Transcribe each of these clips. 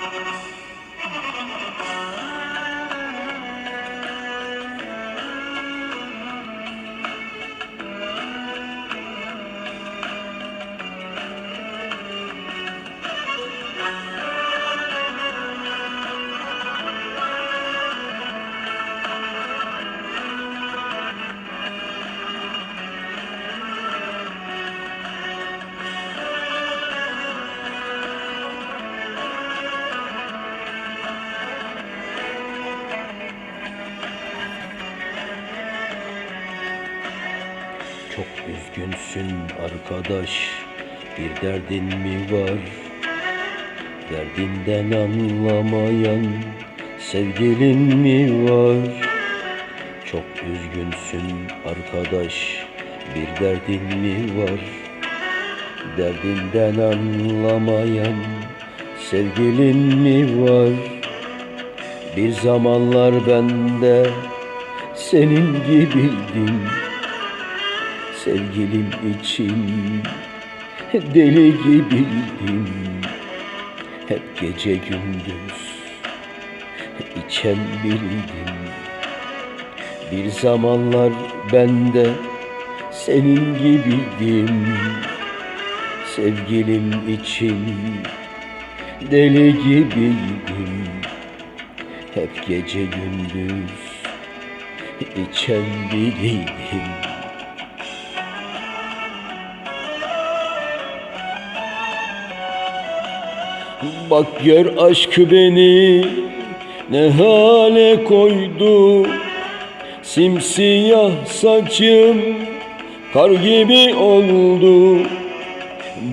Thank you. Çok üzgünsün arkadaş Bir derdin mi var? Derdinden anlamayan Sevgilin mi var? Çok üzgünsün arkadaş Bir derdin mi var? Derdinden anlamayan Sevgilin mi var? Bir zamanlar ben de Senin gibiydim Sevgilim için deli gibiydim Hep gece gündüz içen biriydim. Bir zamanlar ben de senin gibiydim. Sevgilim için deli gibiydim. Hep gece gündüz içen biriydim Bak gör aşk beni ne hale koydu. Simsiyah saçım kar gibi oldu.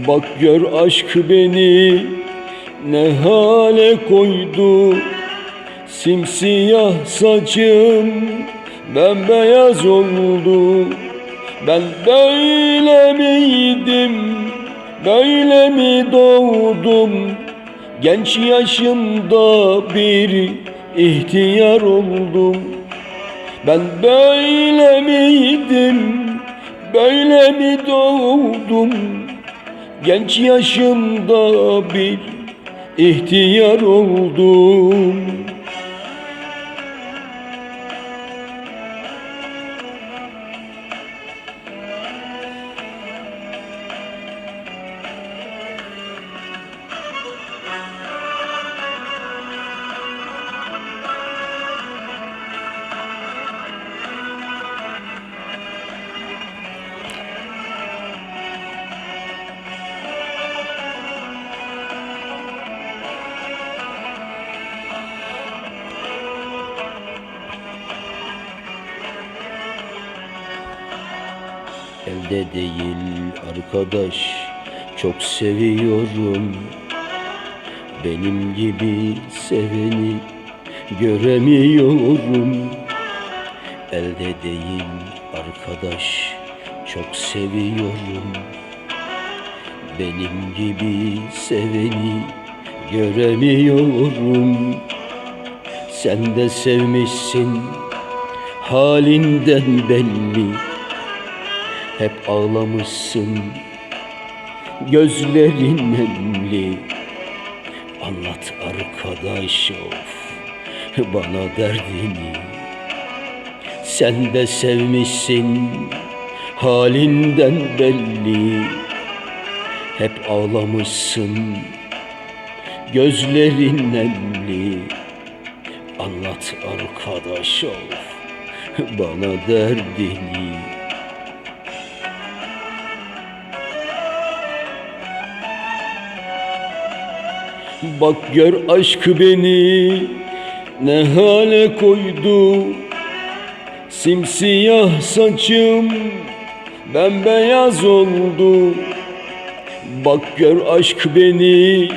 Bak gör aşk beni ne hale koydu. Simsiyah saçım bembeyaz oldu. Ben böyle miydim Böyle mi doğdum Genç yaşımda bir ihtiyar oldum. Ben böyle miydim Böyle mi doğdum? Genç yaşımda bir ihtiyar oldum Elde değil arkadaş. Çok seviyorum. Benim gibi seveni göremiyorum. Elde değil arkadaş. Çok seviyorum. Benim gibi seveni göremiyorum. Sen de sevmişsin. Halinden belli hep ağlamışsın. Gözlerin nemli. Anlat arkadaş of. Bana derdini. Sen de sevmişsin. Halinden belli. Hep ağlamışsın. Gözlerin nemli. Anlat arkadaş of. Bana derdini Bak gör aşk beni ne hale koydu. Simsiyah saçım bembeyaz oldu. Bak gör aşk beni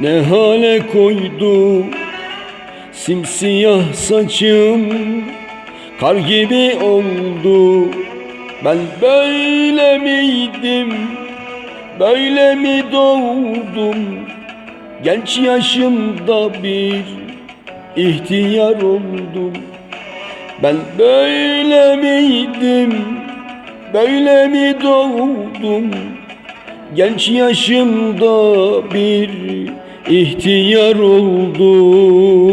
ne hale koydu. Simsiyah saçım kar gibi oldu. Ben böyle miydim böyle mi doğdum Genç yaşımda bir ihtiyar oldum. Ben böyle miydim Böyle mi doğdum? Genç yaşımda bir ihtiyar oldum